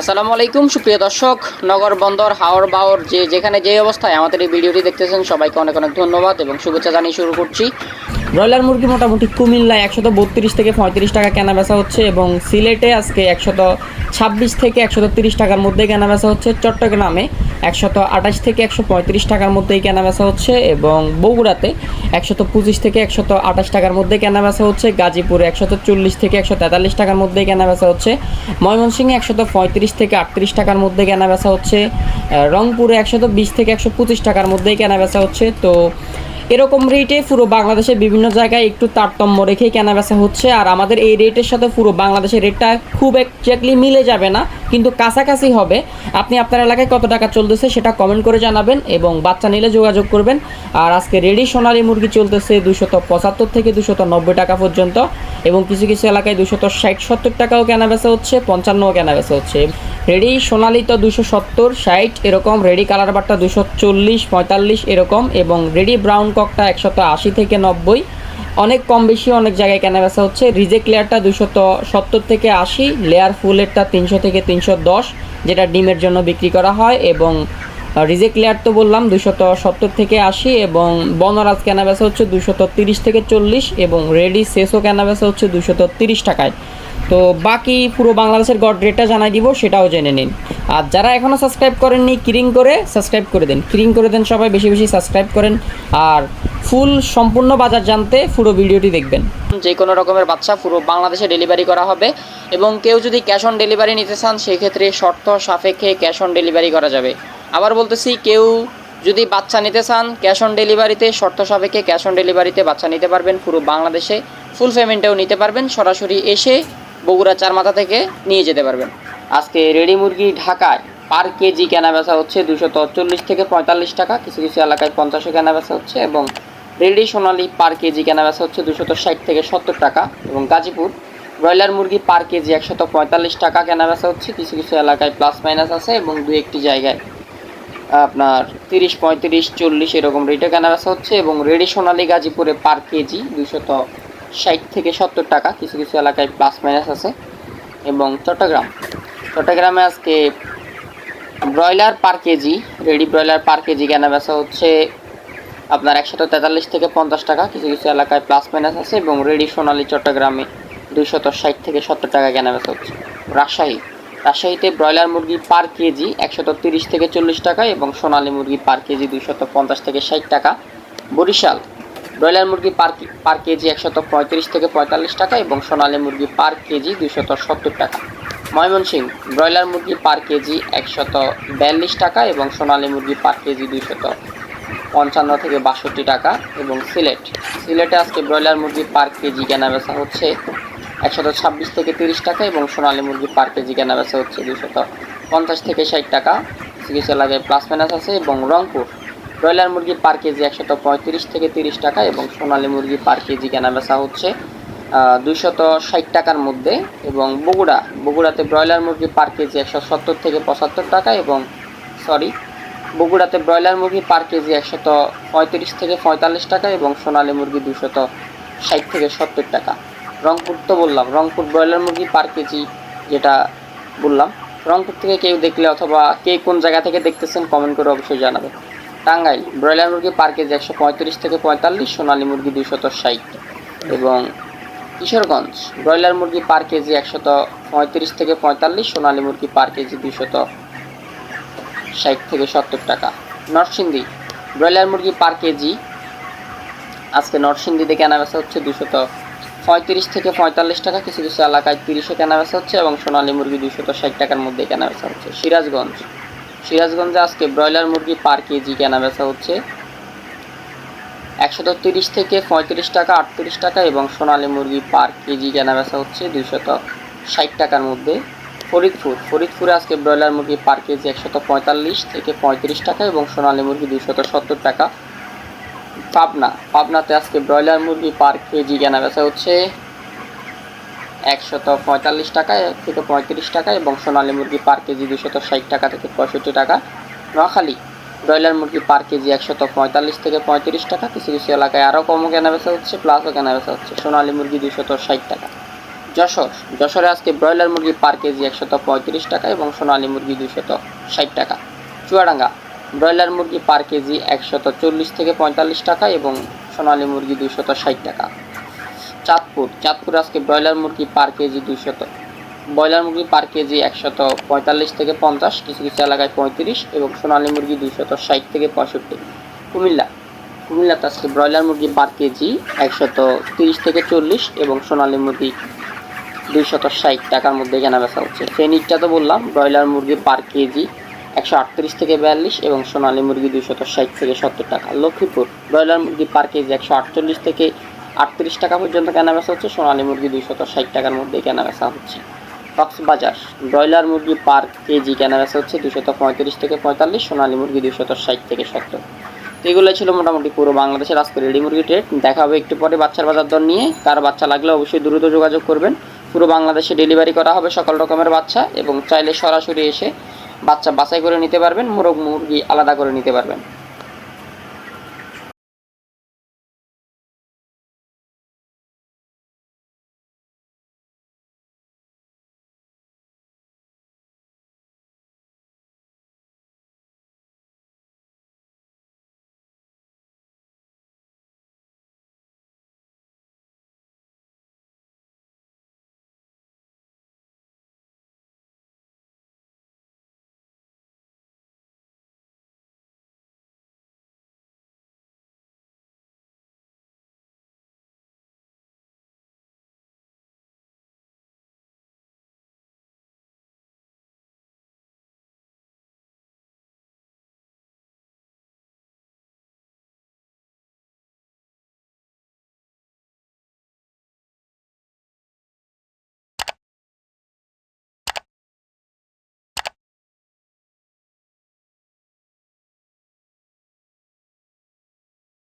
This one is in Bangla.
আসসালামু আলাইকুম, সুপ্রিয় দর্শক। নগর বন্দর হাওড় বাওর, যে যেখানে যে অবস্থায় আমাদের এই ভিডিওটি দেখতেছেন, সবাইকে অনেক অনেক ধন্যবাদ এবং শুভেচ্ছা জানিয়ে শুরু করছি। ব্রয়লার মুরগি মোটামুটি কুমিল্লায় একশত বত্রিশ থেকে পঁয়ত্রিশ টাকা কেনা বেচা হচ্ছে এবং সিলেটে আজকে একশত ছাব্বিশ থেকে একশত তিরিশ টাকার মধ্যে কেনা বেচা হচ্ছে। চট্টগ্রামে একশত আঠাশ থেকে একশো পঁয়ত্রিশ টাকার মধ্যেই কেনা বেচা হচ্ছে এবং বগুড়াতে একশত পঁচিশ থেকে একশত আঠাশ টাকার মধ্যে কেনা বেচা হচ্ছে। গাজীপুরে একশত চল্লিশ থেকে একশো তেতাল্লিশ টাকার মধ্যে কেনা বেচা হচ্ছে। ময়মনসিংহে একশত পঁয়ত্রিশ থেকে আটত্রিশ টাকার মধ্যে কেনা বেচা হচ্ছে রংপুরে একশত বিশ থেকে একশো পঁচিশ টাকার মধ্যেই কেনা বেচা হচ্ছে। তো এরকম রেটে পুরো বাংলাদেশের বিভিন্ন জায়গায় একটু তারতম্য রেখে কেনা বেচা হচ্ছে। আর আমাদের এই রেটের সাথে পুরো বাংলাদেশের রেটটা খুব একজাক্টলি মিলে যাবে না। কিন্তু কাছাকাছি হবে। আপনি আপনার এলাকায় কত টাকা চলতেছে সেটা কমেন্ট করে জানাবেন এবং বাচ্চা নিলে যোগাযোগ করবেন। আর আজকে রেডি সোনালী মুরগি চলতেছে দুশত পঁচাত্তর থেকে দুশত নব্বই টাকা পর্যন্ত এবং কিছু কিছু এলাকায় দুশত ষাট, সত্তর টাকাও কেনা বেচা হচ্ছে, পঞ্চান্নও কেনা বেচা হচ্ছে। রেডি সোনালি তো দুশো সত্তর, ষাট এরকম, রেডি কালার বারটা দুশো চল্লিশ, পঁয়তাল্লিশ এরকম এবং রেডি ব্রাউন ককটা একশত আশি থেকে নব্বই। অনেক কম বেশি অনেক জায়গায় কেনা বেচা হচ্ছে। রিজেক্ট লেয়ারটা দুশত সত্তর থেকে আশি লেয়ার ফুলেরটা তিনশো থেকে তিনশো দশ, যেটা ডিমের জন্য বিক্রি করা হয় এবং রিজেক্ট লেয়ার তো বললাম দুশত সত্তর থেকে আশি এবং বনরাজ কেনা বেচা হচ্ছে দুশত তিরিশ থেকে চল্লিশ এবং রেডি সেসও কেনা বেচা হচ্ছে দুশত তিরিশ টাকায়। তো বাকি পুরো বাংলাদেশের গড রেটটা জানাই দিব, সেটাও জেনে নিন। আর যারা এখনও সাবস্ক্রাইব করেননি, কিরিং করে সাবস্ক্রাইব করে দিন। কিরিং করে দেন সবাই, বেশি বেশি সাবস্ক্রাইব করেন। আর ফুল সম্পূর্ণ বাজার জানতে পুরো ভিডিওটি দেখবেন। যে কোনো রকমের বাচ্চা পুরো বাংলাদেশে ডেলিভারি করা হবে। এবং কেউ যদি ক্যাশ অন ডেলিভারি নিতে চান, সেক্ষেত্রে শর্ত সাপেক্ষে ক্যাশ অন ডেলিভারি করা যাবে। আবার বলতেছি, কেউ যদি বাচ্চা নিতে চান ক্যাশ অন ডেলিভারিতে শর্ত সাপেক্ষে ক্যাশ অন ডেলিভারিতে বাচ্চা নিতে পারবেন পুরো বাংলাদেশে। ফুল পেমেন্টেও নিতে পারবেন। সরাসরি এসে বগুড়া চার মাথা থেকে নিয়ে যেতে পারবেন। আজকে রেডি মুরগি ঢাকায় পার কেজি কেনা বেচা হচ্ছে দুশত চল্লিশ থেকে পঁয়তাল্লিশ টাকা। কিছু কিছু এলাকায় পঞ্চাশে কেনা বেচা হচ্ছে এবং রেডি সোনালি পার কেজি কেনা বেচা হচ্ছে দুশত ষাট থেকে সত্তর টাকা এবং গাজীপুর ব্রয়লার মুরগি পার কেজি একশত পঁয়তাল্লিশ টাকা কেনা বেচা হচ্ছে। কিছু কিছু এলাকায় প্লাস মাইনাস আছে এবং দু একটি জায়গায় আপনার তিরিশ, পঁয়ত্রিশ, চল্লিশ এরকম রেটে কেনা বেচা হচ্ছে এবং রেডি সোনালি গাজীপুরে পার কেজি দুশত ষাট থেকে সত্তর টাকা, কিছু কিছু এলাকায় প্লাস মাইনাস আছে। এবং চট্টগ্রাম। চট্টগ্রামে আজকে broiler per kg ready broiler per kg কেনা বেচা হচ্ছে আপনার একশত তেতাল্লিশ থেকে পঞ্চাশ টাকা, কিছু কিছু এলাকায় প্লাস মাইনাস আছে এবং রেডি সোনালি চট্টগ্রামে দুইশত ষাট থেকে সত্তর টাকা কেনা বেচা হচ্ছে। রাজশাহী। রাজশাহীতে ব্রয়লার মুরগি পার কেজি একশত তিরিশ থেকে চল্লিশ টাকা এবং সোনালী মুরগি পার কেজি দুইশত পঞ্চাশ থেকে ষাট টাকা। বরিশাল। ব্রয়লার মুরগি পার পার কেজি একশত পঁয়ত্রিশ থেকে পঁয়তাল্লিশ টাকা এবং সোনালী মুরগি পার কেজি দুইশত সত্তর টাকা। ময়মনসিংহ ব্রয়লার মুরগি পার কেজি একশত বিয়াল্লিশ টাকা এবং সোনালী মুরগি পার কেজি দুইশত পঞ্চান্ন থেকে বাষট্টি টাকা এবং সিলেট। সিলেটে আজকে ব্রয়লার মুরগি পার কেজি কেনা বেচা হচ্ছে একশত ছাব্বিশ থেকে তিরিশ টাকা এবং সোনালী মুরগি পার কেজি কেনা বেচা হচ্ছে দুশত পঞ্চাশ থেকে ষাট টাকা। চিকিৎসা লাগে প্লাস মাইনাস আছে এবং রংপুর ব্রয়লার মুরগি পার কেজি একশত পঁয়ত্রিশ থেকে তিরিশ টাকা এবং সোনালী মুরগি পার কেজি কেনা বেচা হচ্ছে দুইশত ষাট টাকার মধ্যে এবং বগুড়া, বগুড়াতে ব্রয়লার মুরগি পার কেজি একশো সত্তর থেকে পঁচাত্তর টাকা এবং সরি বগুড়াতে ব্রয়লার মুরগি পার কেজি একশত পঁয়ত্রিশ থেকে পঁয়তাল্লিশ টাকা এবং সোনালী মুরগি দুশত ষাট থেকে সত্তর টাকা। রংপুর তো বললাম, রংপুর ব্রয়লার মুরগি পার কেজি যেটা বললাম, রংপুর থেকে কেউ দেখলে অথবা কে কোন জায়গা থেকে দেখতেছেন কমেন্ট করে অবশ্যই জানাবেন। টাঙ্গাইল ব্রয়লার মুরগি পার কেজি একশো পঁয়ত্রিশ থেকে পঁয়তাল্লিশ, সোনালী মুরগি দুশত ষাট এবং কিশোরগঞ্জ ব্রয়লার মুরগি পার কেজি একশত পঁয়ত্রিশ থেকে পঁয়তাল্লিশ, সোনালী মুরগি পার কেজি দুশত ষাট থেকে সত্তর টাকা। নরসিংদী ব্রয়লার মুরগি পার কেজি আজকে নরসিংদীতে কেনা বেচা হচ্ছে দুশত পঁয়ত্রিশ থেকে পঁয়তাল্লিশ টাকা। কিছু কিছু এলাকায় তিরিশে কেনা বেচা হচ্ছে এবং সোনালী মুরগি দুশত ষাট টাকার মধ্যে কেনা বেচা হচ্ছে। সিরাজগঞ্জ সিরাজগঞ্জে আজকে ব্রয়লার মুরগি পার কেজি কেনা বেচা হচ্ছে। একশত তিরিশ থেকে পঁয়ত্রিশ টাকা, আটত্রিশ টাকা এবং সোনালী মুরগি পার কেজি কেনা বেচা হচ্ছে দুইশত ষাট টাকার মধ্যে। ফরিদপুর, ফরিদপুরে আজকে ব্রয়লার মুরগি পার কেজি একশত পঁয়তাল্লিশ থেকে পঁয়ত্রিশ টাকা এবং সোনালী মুরগি দুইশত সত্তর টাকা। পাবনা, পাবনাতে আজকে ব্রয়লার মুরগি পার কেজি কেনা বেচা হচ্ছে। একশত পঁয়তাল্লিশ টাকা থেকে পঁয়ত্রিশ টাকা এবং সোনালী মুরগি পার কেজি দুশত ষাট টাকা থেকে পঁয়ষট্টি টাকা। নোয়াখালী, ব্রয়লার মুরগি পার কেজি একশত পঁয়তাল্লিশ থেকে পঁয়ত্রিশ টাকা। কিছু কিছু এলাকায় আরও কমও কেনা বেচা হচ্ছে প্লাসও কেনা বেচা হচ্ছে সোনালী মুরগি দুশত ষাট টাকা। যশোর, যশোরে আজকে ব্রয়লার মুরগি পার কেজি একশত পঁয়ত্রিশ টাকা এবং সোনালী মুরগি দুইশত ষাট টাকা। চুয়াডাঙ্গা, ব্রয়লার মুরগি পার কেজি একশত চল্লিশ থেকে পঁয়তাল্লিশ টাকা এবং সোনালী মুরগি দুইশত ষাট টাকা। চাঁদপুর। চাঁদপুর আজকে ব্রয়লার মুরগি পার কেজি দুইশত। ব্রয়লার মুরগি পার কেজি একশত পঁয়তাল্লিশ থেকে পঞ্চাশ, কিছু কিছু এলাকায় পঁয়ত্রিশ এবং সোনালী মুরগি দুইশত ষাট থেকে পঁয়ষট্টি। কুমিল্লা। কুমিল্লাতে আজকে ব্রয়লার মুরগি পার কেজি একশত তিরিশ থেকে চল্লিশ এবং সোনালী মুরগি দুইশত ষাট টাকার মধ্যে কেনা বেচা হচ্ছে ফেনিকটা তো বললাম, ব্রয়লার মুরগি পার কেজি একশো আটত্রিশ থেকে বিয়াল্লিশ এবং সোনালী মুরগি দুইশত ষাট থেকে সত্তর টাকা। লক্ষ্মীপুর, ব্রয়লার মুরগি পার কেজি একশো আটচল্লিশ থেকে আটত্রিশ টাকা পর্যন্ত কেনা বেচা হচ্ছে। সোনালী মুরগি দুইশত ষাট টাকার মধ্যে কেনা বেচা হচ্ছে। কক্সবাজার ব্রয়লার মুরগি পার কেজি কেনা বেচা হচ্ছে দুশত পঁয়ত্রিশ থেকে পঁয়তাল্লিশ, সোনালী মুরগি দুশত ষাট থেকে সত্তর। তো এগুলো ছিল মোটামুটি পুরো বাংলাদেশের আজকে রেডি মুরগি রেট দেখা হবে একটু পরে বাচ্চার বাজার দর নিয়ে। কার বাচ্চা লাগলে অবশ্যই দ্রুত যোগাযোগ করবেন। পুরো বাংলাদেশে ডেলিভারি করা হবে সকল রকমের বাচ্চা এবং চাইলে সরাসরি এসে বাচ্চা বাছাই করে নিতে পারবেন, মোরগ মুরগি আলাদা করে নিতে পারবেন।